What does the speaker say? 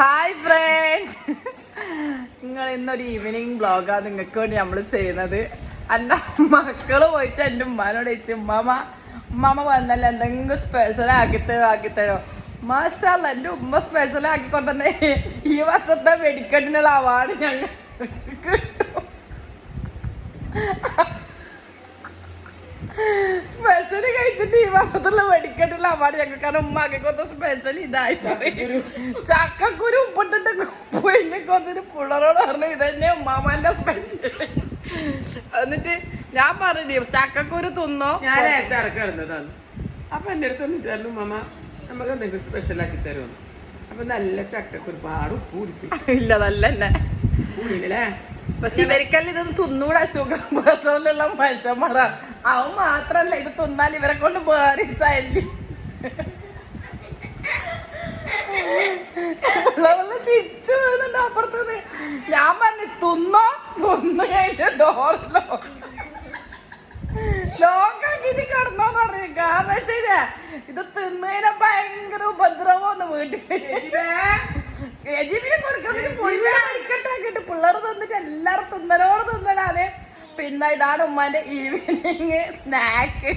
Hi friends നിങ്ങൾ ഇന്നൊരു evening ബ്ലോഗാണ് നിങ്ങൾക്ക് വേണ്ടി നമ്മൾ ചെയ്യുന്നത്. എന്റെ മക്കൾ പോയിട്ട് എന്റെ ഉമ്മാനോട് ചോദിച്ചു ഉമ്മാമ ഉമ്മാമ വന്നല്ല എന്തെങ്കിലും സ്പെഷ്യൽ ആക്കിത്തരോ ആക്കിത്തരോ മാഷല്ല എന്റെ ഉമ്മ സ്പെഷ്യൽ ആക്കിക്കൊണ്ടന്നെ ഈ വർഷത്തെ വെടിക്കെട്ടിനുള്ള അവാർഡ് ഞങ്ങൾ കിട്ടും. സ്പെഷ്യൽ കഴിച്ചിട്ട് ഈ വർഷത്തുള്ള വെടിക്കെട്ടുള്ള അവാർഡ് ഞങ്ങൾക്ക് കാരണം ഉമ്മാക്കി കൊടുത്ത സ്പെഷ്യൽ ഇതായിട്ട് ചക്കക്കുരു. ഉപ്പിട്ടിട്ട് പൊയിഞ്ഞ് കൊടുത്തിട്ട് പുള്ളറോട് പറഞ്ഞു ഇതന്നെ ഉമ്മാമാന്റെ സ്പെഷ്യൽ എന്നിട്ട് ഞാൻ പറഞ്ഞു ചക്കക്കുരു തിന്നോ? ഞാൻ കിടന്നതാണ് അപ്പൊ എന്റെ അടുത്ത് വന്നിട്ട് പറഞ്ഞു മമ്മ നമുക്ക് എന്തെങ്കിലും സ്പെഷ്യൽ ആക്കി തരുമെന്ന് അപ്പൊ നല്ല ചക്കക്കുരു ഒരുപാട് ഉപ്പ് കുടിപ്പിക്കും. ഇല്ല നല്ല തന്നെ പക്ഷെ ഇവർക്കല്ല ഇതൊന്നും തിന്നൂടാ അസുഖം പ്രഷറിലുള്ള മനുഷ്യന്മാരാ അവൻ മാത്രല്ല ഇത് തിന്നാൽ ഇവരെ കൊണ്ട് ശൈലി ചിരിച്ചു വരുന്നുണ്ട് അപ്പുറത്തുനിന്ന്. ഞാൻ പറഞ്ഞു തിന്നോ? തിന്നു കഴിഞ്ഞ ഡോറിലോ ലോക്കാക്കിട്ട് കിടന്നോന്ന് പറഞ്ഞു. കാരണം വെച്ചാ ഇത് തിന്നതിനെ ഭയങ്കര ഉപദ്രവം വീട്ടിൽ അടിക്കട്ടാക്കിട്ട് പിള്ളേർ തന്നിട്ട് എല്ലാരും തിന്നലാതെ പിന്നെ ഇതാണ് ഉമ്മാന്റെ ഈവനിങ് സ്നാക്ക്